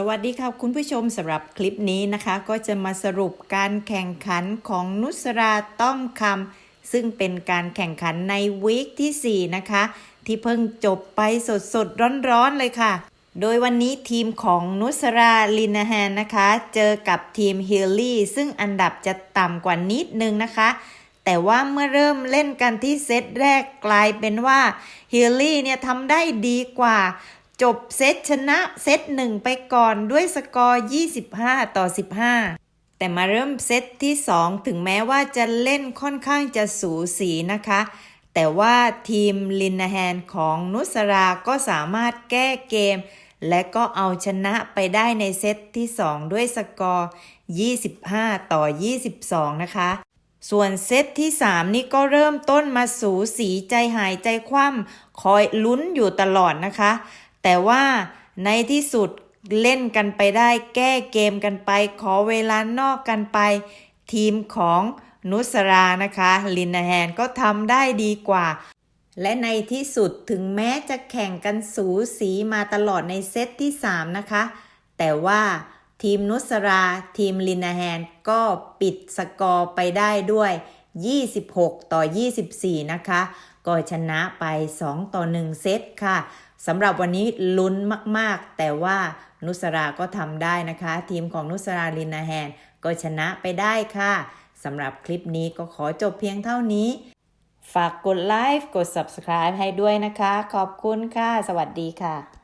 สวัสดีค่ะคุณผู้ชมสำหรับคลิปนี้นะคะ ก็จะมาสรุปการแข่งขันของนุสราต้องคำซึ่งเป็นการแข่งขันในวีคที่ 4 นะคะ ที่เพิ่งจบไปสดสดๆร้อนๆเลยค่ะ โดยวันนี้ทีมของนุสราลินาแฮนนะคะ เจอกับทีมฮิลลี่ซึ่งอันดับจะต่ำกว่านิดนึงนะคะ แต่ว่าเมื่อเริ่มเล่นกันที่เซตแรกกลายเป็นว่าฮิลลี่เนี่ยทำได้ดีกว่า จบเซตชนะเซตหนึ่งไปก่อนด้วยสกอร์ 25 ต่อ 15 แต่มาเริ่มเซตที่ 2 ถึงแม้ว่าจะเล่นค่อนข้างจะสูสีนะคะ แต่ว่าทีมลินนาแฮนของนุสราก็สามารถแก้เกม และก็เอาชนะไปได้ในเซตที่ 2 ด้วยสกอร์ 25 ต่อ 22 นะคะ ส่วนเซตที่ 3 นี่ก็เริ่มต้นมาสูสีใจหายใจคว่ำคอยลุ้นอยู่ตลอดนะคะ แต่ว่าในที่สุดเล่นกันไปได้แก้เกมกันไป ขอเวลานอกกันไป ทีมของนุสรานะคะ ลินนาแฮนก็ทำได้ดีกว่า และในที่สุดถึงแม้จะแข่งกันสูสีมาตลอดในเซตที่ 3 นะคะ แต่ว่าทีมนุสราทีมลินนาแฮนก็ปิดสกอร์ไปได้ด้วย 26 ต่อ 24 นะคะ ก็ชนะไป 2 ต่อ 1 เซตค่ะ สำหรับวันนี้ลุ้นมากๆ แต่ว่านุสราก็ทำได้นะคะ ทีมของนุสราลินนาแฮนก็ชนะไปได้ค่ะสำหรับคลิปนี้ก็ขอจบเพียงเท่านี้ ฝากกดไลค์กด Subscribe ให้ด้วยนะคะ ขอบคุณค่ะ สวัสดีค่ะ